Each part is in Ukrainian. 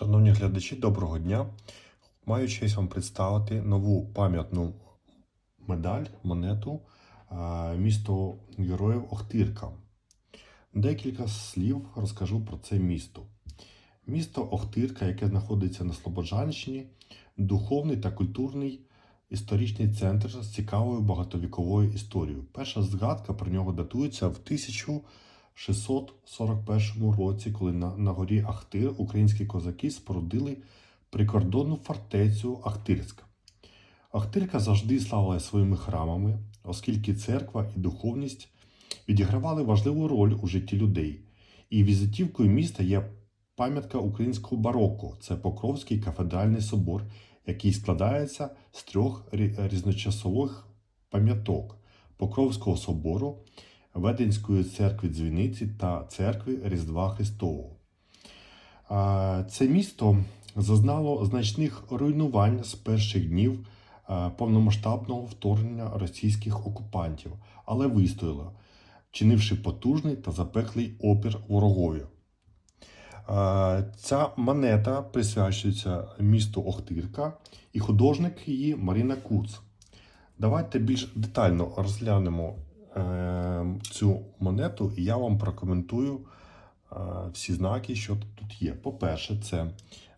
Шановні глядачі, доброго дня. Маю честь вам представити нову пам'ятну медаль, монету місто Героїв Охтирка. Декілька слів розкажу про це місто. Місто Охтирка, яке знаходиться на Слободжанщині, духовний та культурний історичний центр з цікавою багатовіковою історією. Перша згадка про нього датується в 1641 році, коли на, на горі Ахтир українські козаки спорудили прикордонну фортецю Ахтирська. Ахтирка завжди славилася своїми храмами, оскільки церква і духовність відігравали важливу роль у житті людей. І візитівкою міста є пам'ятка українського бароко це Покровський кафедральний собор, який складається з трьох різночасових пам'яток Покровського собору, Веденської церкви Дзвіниці та церкви Різдва Христового. Це місто зазнало значних руйнувань з перших днів повномасштабного вторгнення російських окупантів, але вистояло, чинивши потужний та запеклий опір ворогові. Ця монета присвячується місту Охтирка і художник її Маріна Куц. Давайте більш детально розглянемо е, цю монету, і я вам прокоментую е, всі знаки, що тут є. По-перше, це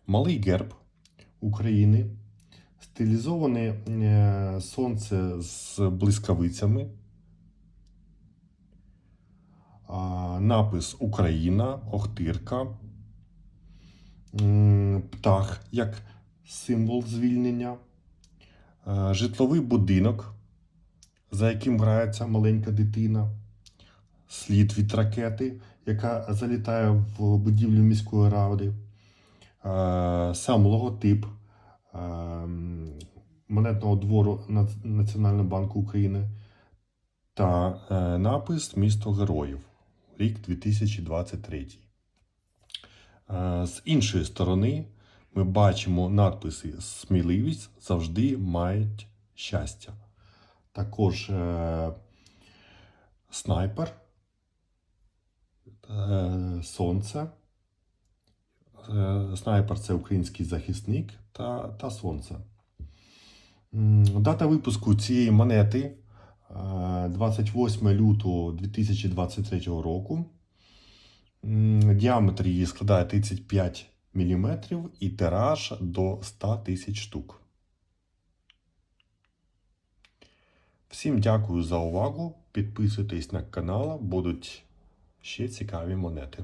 малий герб України, стилізоване е, сонце з блискавицями, напис Україна, Охтирка, птах як символ звільнення, е, житловий будинок, за яким грається маленька дитина, слід від ракети, яка залітає в будівлю міської ради, сам логотип монетного двору Національного банку України та е, напис Місто Героїв, рік 2023. Е, З іншої сторони ми бачимо надписи Сміливість завжди мають щастя. Також е, снайпер, сонце. Е, Снайпер це український захисник та, та сонце. Дата випуску цієї монети е, 28 лютого 2023 року. Діаметр її складає 35 мм і тираж до 100 тисяч штук. Всім дякую за увагу. Підписуйтесь на канал, будуть ще цікаві монети.